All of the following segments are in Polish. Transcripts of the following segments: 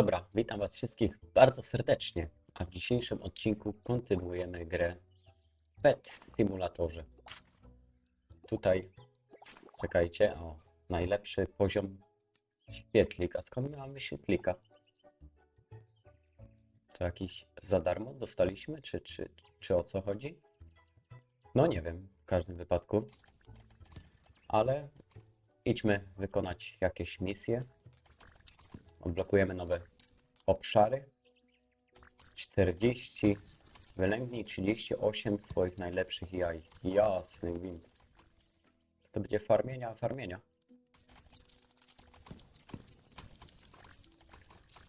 Dobra, witam Was wszystkich bardzo serdecznie. A w dzisiejszym odcinku kontynuujemy grę Pet Simulatorze. Tutaj, czekajcie, o, najlepszy poziom świetlik. A skąd my mamy świetlika? To jakiś za darmo dostaliśmy, czy, czy, czy o co chodzi? No nie wiem, w każdym wypadku. Ale idźmy wykonać jakieś misje. Odblokujemy nowe obszary. 40. Wylęgnij 38 swoich najlepszych jaj. Jasny gwint. To będzie farmienia, farmienia.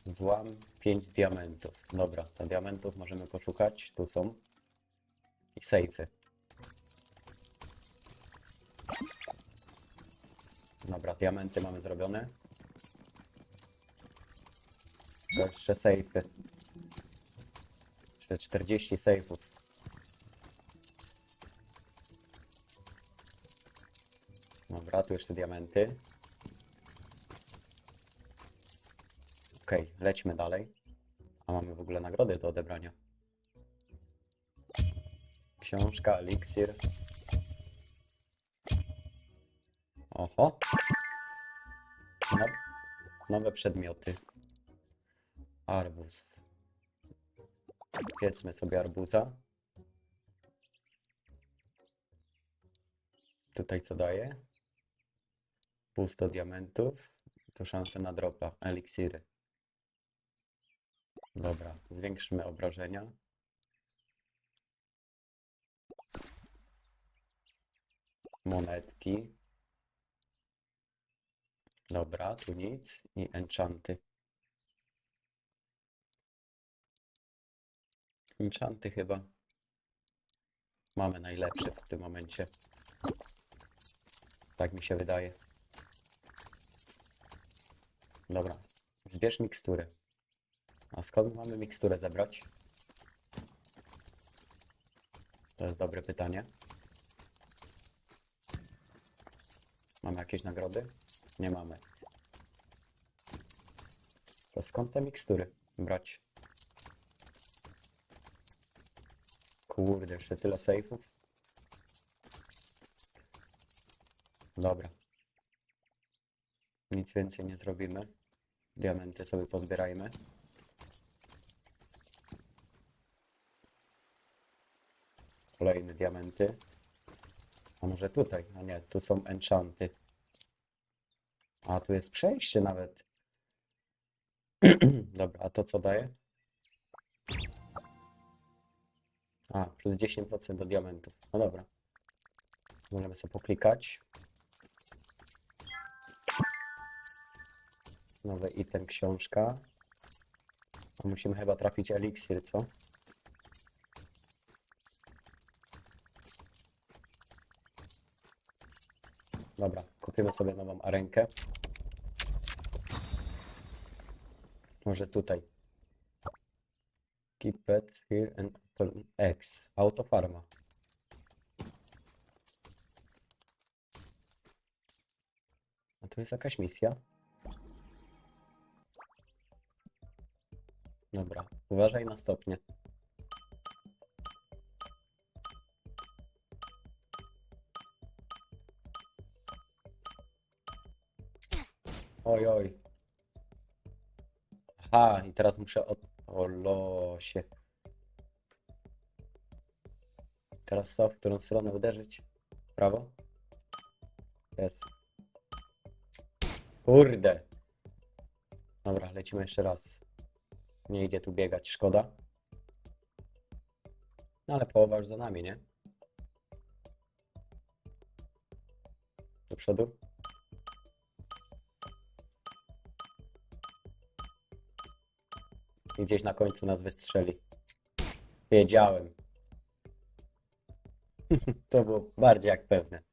Złam 5 diamentów. Dobra, to diamentów możemy poszukać. Tu są. I sejfy. Dobra, diamenty mamy zrobione. To jeszcze sejfy. Jeszcze 40 sejfów. Dobra, tu jeszcze diamenty. Okej, lećmy dalej. A mamy w ogóle nagrody do odebrania. Książka, eliksir. Oho. No, nowe przedmioty. Arbuz. Zjedzmy sobie arbuza. Tutaj co daje? Pusto diamentów. To szanse na dropa. Eliksiry. Dobra, zwiększymy obrażenia. Monetki. Dobra, tu nic. I enchanty. Enchanty chyba. Mamy najlepszy w tym momencie. Tak mi się wydaje. Dobra. Zbierz miksturę. A skąd mamy miksturę zebrać? To jest dobre pytanie. Mamy jakieś nagrody? Nie mamy. To skąd te mikstury brać? Kurde, jeszcze tyle sejfów. Dobra. Nic więcej nie zrobimy. Diamenty sobie pozbierajmy. Kolejne diamenty. A może tutaj? A nie, tu są enchanty. A tu jest przejście nawet. Dobra, a to co daje? A, plus 10% do diamentów. No dobra. Możemy sobie poklikać. Nowy item, książka. Musimy chyba trafić eliksir, co? Dobra, kupimy sobie nową arenkę. Może tutaj. Keep pets here and open X. Autofarma. A tu jest jakaś misja. Dobra, uważaj na stopnie. Oj, oj. Aha, i teraz muszę od... O losie. Teraz co? W którą stronę uderzyć? W prawo? Jest. Kurde. Dobra, lecimy jeszcze raz. Nie idzie tu biegać, szkoda. No ale połowa już za nami, nie? Do przodu. Gdzieś na końcu nas wystrzeli. Wiedziałem. To było bardziej jak pewne.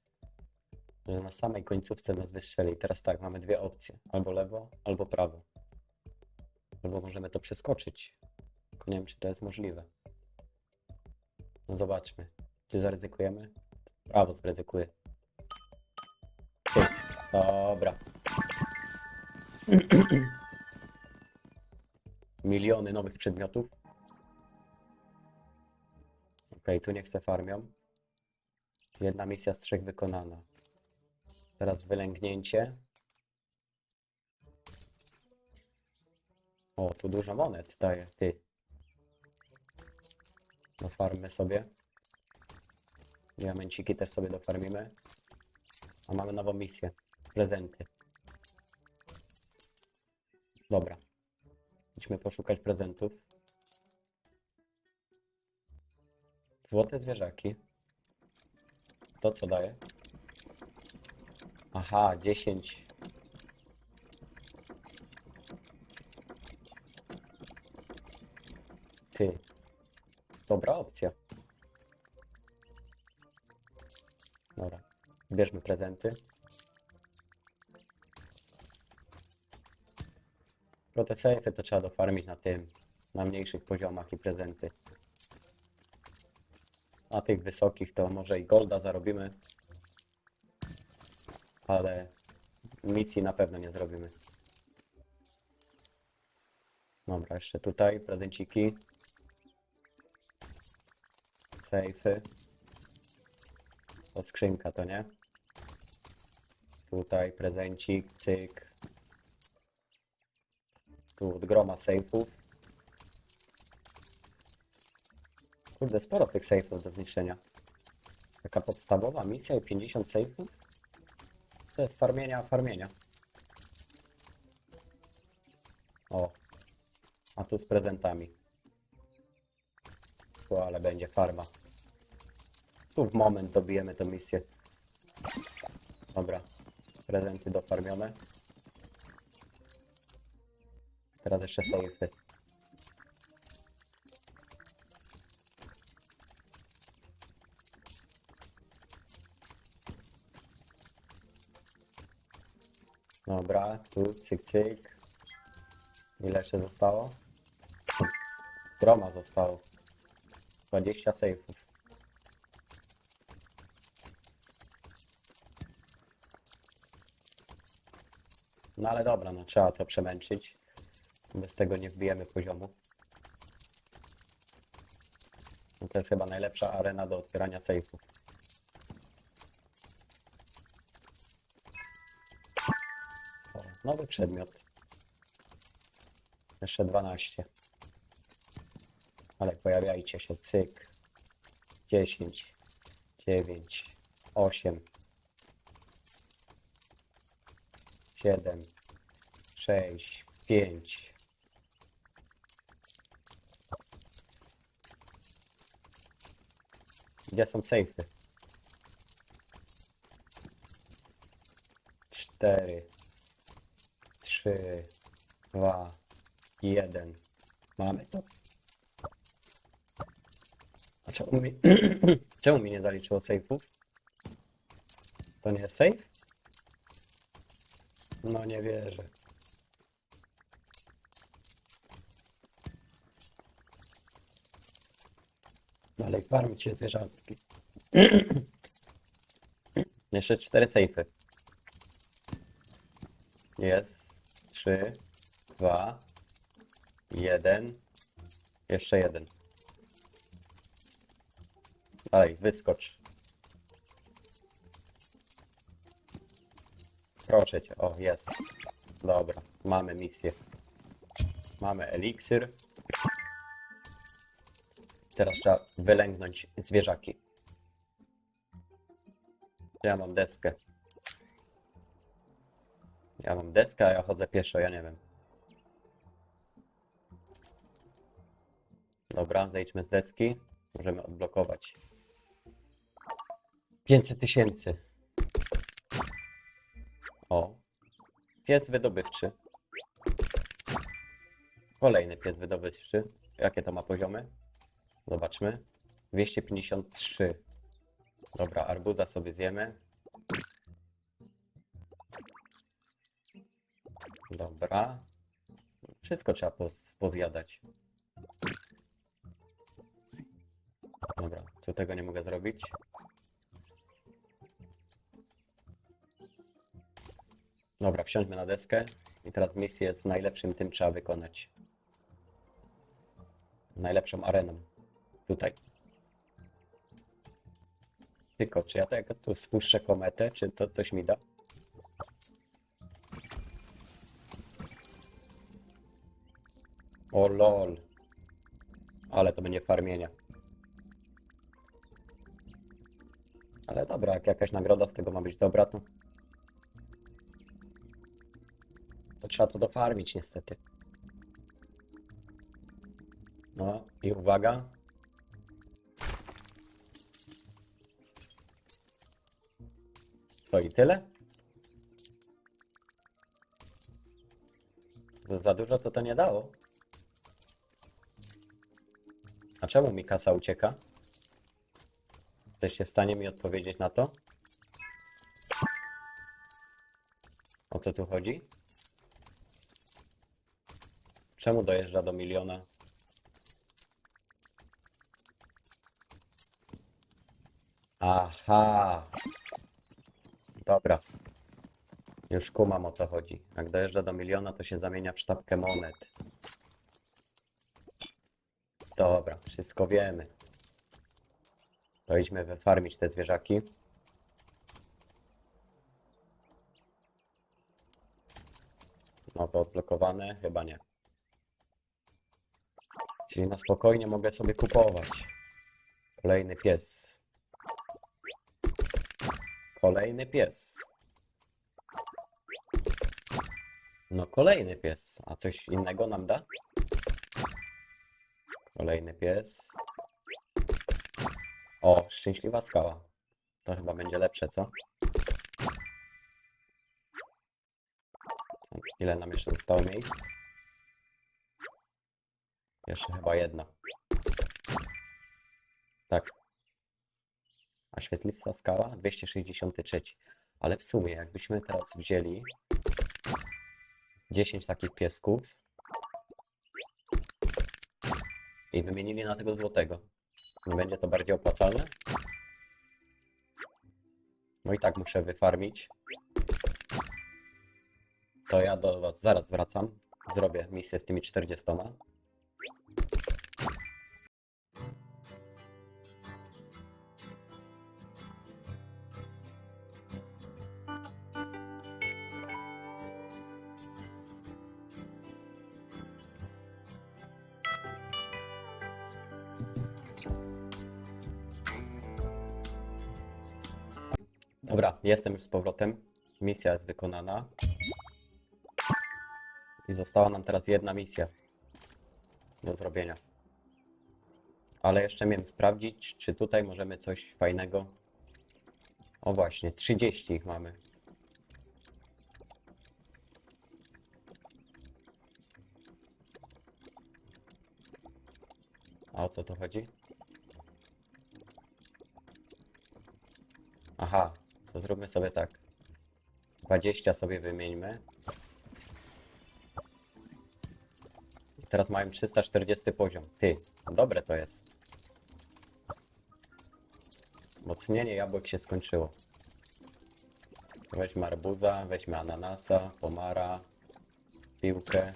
Że na samej końcówce nas wystrzeli. Teraz tak, mamy dwie opcje. Albo lewo, albo prawo. Albo możemy to przeskoczyć. Tylko nie wiem, czy to jest możliwe. No zobaczmy. Czy zaryzykujemy? Prawo zaryzykuję. Ty. Dobra. miliony nowych przedmiotów. Okej, tu nie chcę farmią. Jedna misja z trzech wykonana. Teraz wylęgnięcie. O, tu dużo monet daje, ty. Dofarmy sobie. Diamenciki też sobie dofarmimy. A mamy nową misję. Prezenty. Idźmy poszukać prezentów. Złote zwierzaki. To co daje? Aha, 10. Ty. Dobra opcja. Dobra. Bierzmy prezenty. Tylko te to trzeba dofarmić na tym, na mniejszych poziomach i prezenty. Na tych wysokich to może i golda zarobimy. Ale misji na pewno nie zrobimy. Dobra, jeszcze tutaj prezenciki. Sejfy. To skrzynka, to nie? Tutaj prezencik, cyk. Od groma sejfów. Kurde, sporo tych sejfów do zniszczenia. Taka podstawowa misja i 50 sejfów? To jest farmienia, farmienia. O. A tu z prezentami. Tu ale będzie farma. Tu w moment dobijemy tę misję. Dobra. Prezenty dofarmione. Teraz jeszcze sejfy. Dobra, tu cyk cyk. Ile jeszcze zostało? Groma zostało. 20 sejfów. No ale dobra, no trzeba to przemęczyć. Bez tego nie wbijemy poziomu. No to jest chyba najlepsza arena do otwierania sejfów. O, nowy przedmiot. Jeszcze 12. Ale pojawiajcie się, cyk. 10, 9, 8, 7, 6, 5. Gdzie są sejfy? 4, 3, 2, 1. Mamy to. A czemu mi, czemu mi nie zaliczyło sejfów? To nie jest? No nie wierzę. Dalej farmić się zwierzętki. Jeszcze cztery sejfy. Jest. Trzy, dwa, jeden. Jeszcze jeden. Dalej, wyskocz. Proszę cię, o jest. Dobra, mamy misję. Mamy eliksir. Teraz trzeba wylęgnąć zwierzaki. Ja mam deskę. Ja mam deskę, a ja chodzę pieszo, ja nie wiem. Dobra, zejdźmy z deski. Możemy odblokować. 500 tysięcy. O. Pies wydobywczy. Kolejny pies wydobywczy. Jakie to ma poziomy? Zobaczmy. 253. Dobra, arbuza sobie zjemy. Dobra. Wszystko trzeba poz pozjadać. Dobra, tu tego nie mogę zrobić. Dobra, wsiądźmy na deskę. I teraz misję z najlepszym tym trzeba wykonać. najlepszą areną. Tutaj. Tylko, czy ja to jak tu spuszczę kometę, czy to coś mi da? O lol. Ale to będzie farmienia. Ale dobra, jak jakaś nagroda z tego ma być dobra, to... To trzeba to dofarmić niestety. No i uwaga. To i tyle? To za dużo co to nie dało. A czemu mi kasa ucieka? Jesteście w stanie mi odpowiedzieć na to? O co tu chodzi? Czemu dojeżdża do miliona? Aha. Dobra. Już kumam o co chodzi. Jak dojeżdża do miliona, to się zamienia w sztabkę monet. Dobra, wszystko wiemy. To idźmy wyfarmić te zwierzaki. No to odblokowane? Chyba nie. Czyli na spokojnie mogę sobie kupować. Kolejny pies. Kolejny pies. No kolejny pies. A coś innego nam da? Kolejny pies. O, szczęśliwa skała. To chyba będzie lepsze, co? Ile nam jeszcze zostało miejsc? Jeszcze chyba jedna. Tak. A świetlista skała? 263. Ale w sumie, jakbyśmy teraz wzięli 10 takich piesków i wymienili na tego złotego, nie będzie to bardziej opłacalne? No i tak muszę wyfarmić. To ja do Was zaraz wracam. Zrobię misję z tymi 40. Dobra, jestem już z powrotem. Misja jest wykonana. I została nam teraz jedna misja do zrobienia. Ale jeszcze miałem sprawdzić, czy tutaj możemy coś fajnego. O właśnie, 30 ich mamy. A o co to chodzi? Aha, to zróbmy sobie tak. 20 sobie wymieńmy. Teraz mają 340 poziom. Ty, dobre to jest. Mocnienie jabłek się skończyło. Weźmy arbuza, weźmy ananasa, pomara, piłkę.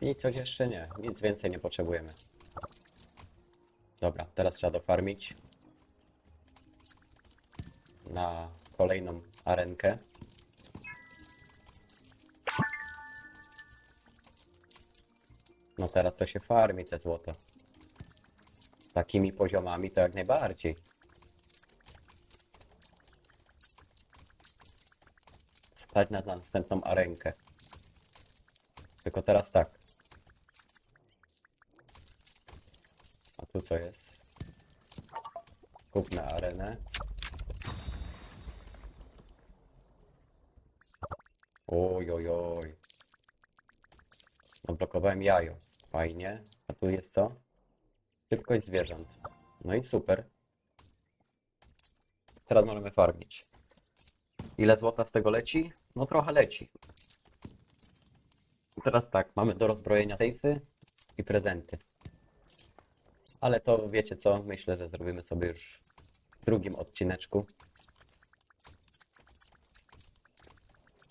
I coś jeszcze nie, nic więcej nie potrzebujemy. Dobra, teraz trzeba dofarmić na kolejną arenkę. No teraz to się farmi te złoto. Takimi poziomami to jak najbardziej. Stać na następną arenkę. Tylko teraz tak. Tu co jest? Kupmy arenę. Oj, oj, oj. Odblokowałem jajo. Fajnie. A tu jest co? Szybkość zwierząt. No i super. Teraz możemy farmić. Ile złota z tego leci? No trochę leci. Teraz tak, mamy do rozbrojenia sejfy i prezenty. Ale to wiecie co? Myślę, że zrobimy sobie już w drugim odcineczku.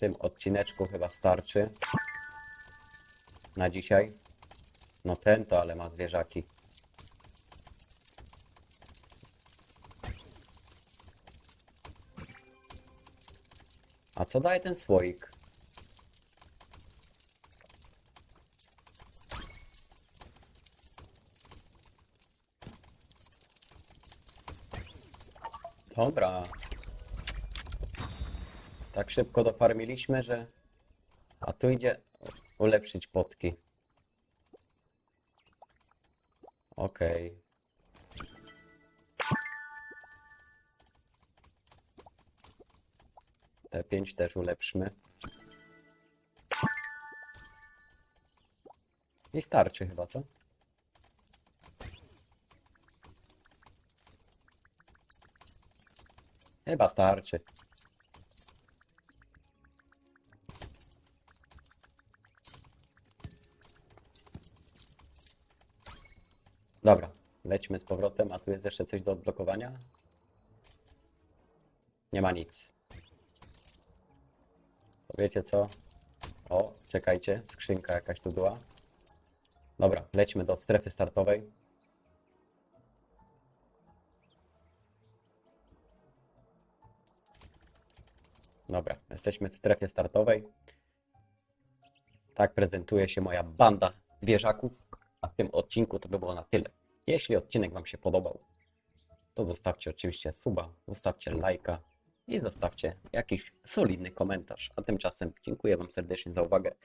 tym odcineczku chyba starczy. Na dzisiaj. No ten to, ale ma zwierzaki. A co daje ten słoik? Dobra. Tak szybko dofarmiliśmy, że... A tu idzie ulepszyć potki. Okej. Te pięć też ulepszmy. I starczy chyba, co? Chyba starczy. Dobra, lećmy z powrotem, a tu jest jeszcze coś do odblokowania? Nie ma nic. Wiecie co? O, czekajcie, skrzynka jakaś tu była. Dobra, lećmy do strefy startowej. Dobra, jesteśmy w strefie startowej. Tak prezentuje się moja banda zwierzaków. A w tym odcinku to by było na tyle. Jeśli odcinek Wam się podobał, to zostawcie oczywiście suba, zostawcie lajka i zostawcie jakiś solidny komentarz. A tymczasem dziękuję Wam serdecznie za uwagę.